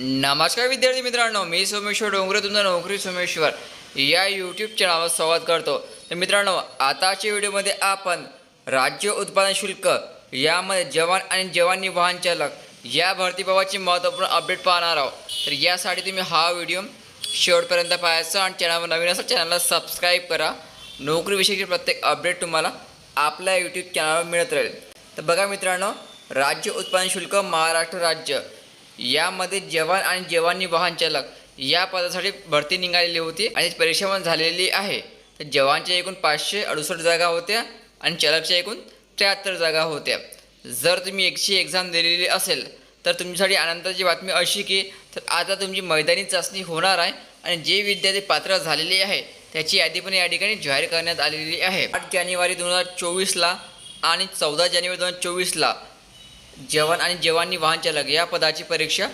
नमस्कार विद्यार्थी मित्रांनो मी सोमेश्वर डोंगरे तुमचा नोकरी सोमेश्वर. या यूट्यूब चॅनलवर स्वागत करतो. तर मित्रांनो आताच्या व्हिडिओमध्ये आपण राज्य उत्पादन शुल्क यामध्ये जवान आणि जवानी वाहन चालक या भरतीबाबतची महत्त्वपूर्ण अपडेट पाहणार आहोत. तर यासाठी तुम्ही हा व्हिडिओ शेवटपर्यंत पाहायचा आणि चॅनलवर नवीन असा चॅनलला सबस्क्राईब करा. नोकरीविषयीची प्रत्येक अपडेट तुम्हाला आपल्या यूट्यूब चॅनलवर मिळत राहील. तर बघा मित्रांनो राज्य उत्पादन शुल्क महाराष्ट्र राज्य. यामध्ये जवान आणि जवानी वाहन चालक या पदासाठी भरती निघालेली होती आणि परीक्षा पण झालेली आहे. तर जवानच्या एकूण पाचशे अडुसष्ट जागा होत्या आणि चालकच्या एकूण त्र्याहत्तर जागा होत्या. जर तुम्ही एकशे एक्झाम दिलेली असेल तर तुमच्यासाठी आनंदाची बातमी अशी की तर आता तुमची मैदानी चाचणी होणार आहे आणि जे विद्यार्थी पात्र झालेले आहे त्याची यादी पण या ठिकाणी जाहीर करण्यात आलेली आहे. आठ जानेवारी दोन हजार चोवीसला आणि चौदा जानेवारी दोन हजार चोवीसला जवान आणि जवानी वाहन चालक या पदाची परीक्षा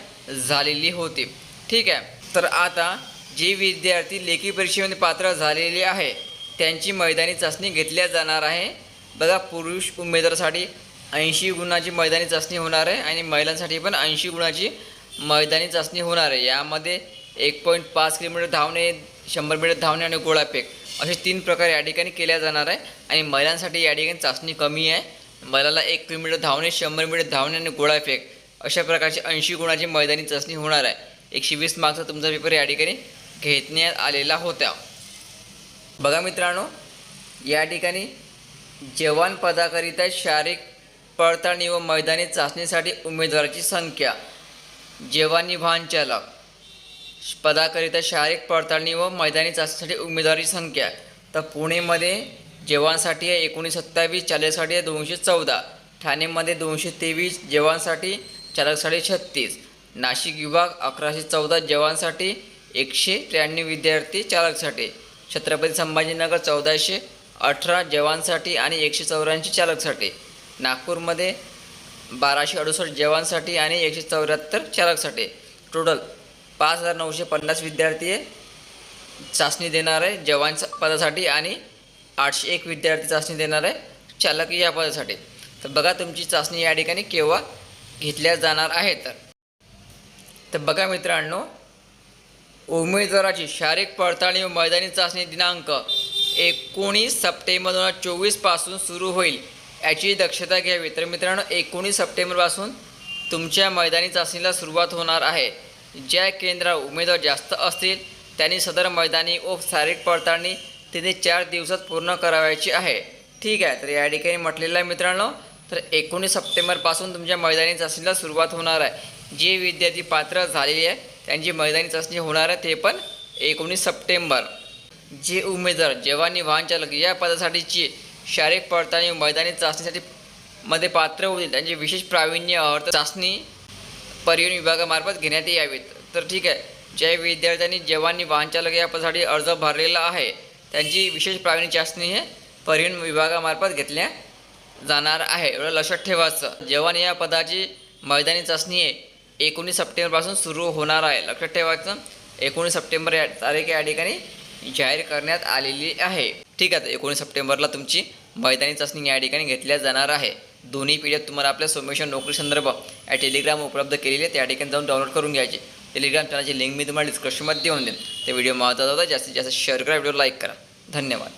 झालेली होती. ठीक आहे. तर आता जे विद्यार्थी लेखी परीक्षेमध्ये पात्र झालेले आहे त्यांची मैदानी चाचणी घेतल्या जाणार आहे. बघा पुरुष उमेदवारासाठी ऐंशी गुणाची मैदानी चाचणी होणार आहे आणि महिलांसाठी पण ऐंशी गुणाची मैदानी चाचणी होणार आहे. यामध्ये एक पॉईंट पाच किलोमीटर धावणे शंभर मीटर धावणे आणि गोळाफेक असे तीन प्रकार या ठिकाणी केल्या जाणार आहे आणि महिलांसाठी या ठिकाणी चाचणी कमी आहे. मलाला एक किलोमीटर धावणे शंभर मीटर धावणे आणि गोळाफेक अशा प्रकारची ऐंशी गुणाची मैदानी चाचणी होणार आहे. एकशे वीस मार्कचा तुमचा पेपर या ठिकाणी घेण्यात आलेला होता. बघा मित्रांनो या ठिकाणी जवान पदाकरिता शारीरिक पडताळणी व मैदानी चाचणीसाठी उमेदवाराची संख्या. जवानी वाहन चालक. पदाकरिता शारीरिक पडताळणी व मैदानी चाचणीसाठी उमेदवाराची संख्या. तर पुणेमध्ये जवानसाठी आहे एकोणीस सत्तावीस चालकसाठी आहे दोनशे चौदा. ठाणेमध्ये दोनशे तेवीस जवानसाठी चालकसाठी छत्तीस नाशिक विभाग अकराशे चौदा जवानसाठी एकशे त्र्याण्णव विद्यार्थी चालकसाठी छत्रपती संभाजीनगर चौदाशे अठरा जवानसाठी आणि एकशे चौऱ्याऐंशी चालकसाठी नागपूरमध्ये बाराशे अडुसष्ट जवानसाठी आणि एकशे चौऱ्याहत्तर चालकसाठी टोटल पाच हजार नऊशे पन्नास विद्यार्थी आहे चाचणी देणार आहे जवान पदासाठी आणि आठशे एक विद्यार्थी चाचणी देणार आहे चालक या पदासाठी. तर बघा तुमची चाचणी या ठिकाणी केव्हा घेतल्या जाणार आहे तर. तर बघा मित्रांनो उमेदवाराची शारीरिक पडताळणी व मैदानी चाचणी दिनांक एकोणीस सप्टेंबर दोन हजार चोवीसपासून सुरू होईल याची दक्षता घ्यावी. तर मित्रांनो एकोणीस सप्टेंबरपासून तुमच्या मैदानी चाचणीला सुरुवात होणार आहे. ज्या केंद्रावर उमेदवार जास्त असतील त्यांनी सदर मैदानी व शारीरिक पडताळणी तिथे चार दिवसात पूर्ण करावायची आहे. ठीक आहे तर या ठिकाणी म्हटलेलं आहे मित्रांनो तर एकोणीस सप्टेंबरपासून तुमच्या मैदानी चाचणीला सुरुवात होणार आहे. जे विद्यार्थी पात्र झालेली आहे त्यांची मैदानी चाचणी होणार आहे ते पण एकोणीस सप्टेंबर. जे उमेदवार जवानी वाहनचालक या पदासाठीची शारीरिक पडताळणी मैदानी चाचणीसाठी मध्ये पात्र होतील त्यांची विशेष प्रावीण्य अर्थ चाचणी परिवहन विभागामार्फत घेण्यात यावीत. तर ठीक आहे ज्या विद्यार्थ्यांनी जवानी वाहनचालक या पदासाठी अर्ज भरलेला आहे त्यांची विशेष प्रावीण्य चाचणी हे परिवहन विभागामार्फत घेतल्या जाणार आहे. एवढं लक्षात ठेवायचं. जवान या पदाची मैदानी चाचणी आहे एकोणीस सप्टेंबरपासून सुरू होणार आहे. लक्षात ठेवायचं. एकोणीस सप्टेंबर या तारीख या ठिकाणी जाहीर करण्यात आलेली आहे. ठीक आहे एकोणीस सप्टेंबरला तुमची मैदानी चाचणी या ठिकाणी घेतल्या जाणार आहे. दोन्ही पी डी एफ तुम्हाला आपल्या सोमेशन नोकरी संदर्भ या टेलिग्राम उपलब्ध केलेले त्या ठिकाणी जाऊन डाउनलोड करून घ्यायची. टेलिग्राम चॅनलची लिंक मी तुम्हाला डिस्क्रिप्शनमध्ये देऊन देईन. ते व्हिडिओ महत्त्वाचा होता. जास्तीत जास्त शेअर करा. व्हिडिओ लाईक करा. धन्यवाद.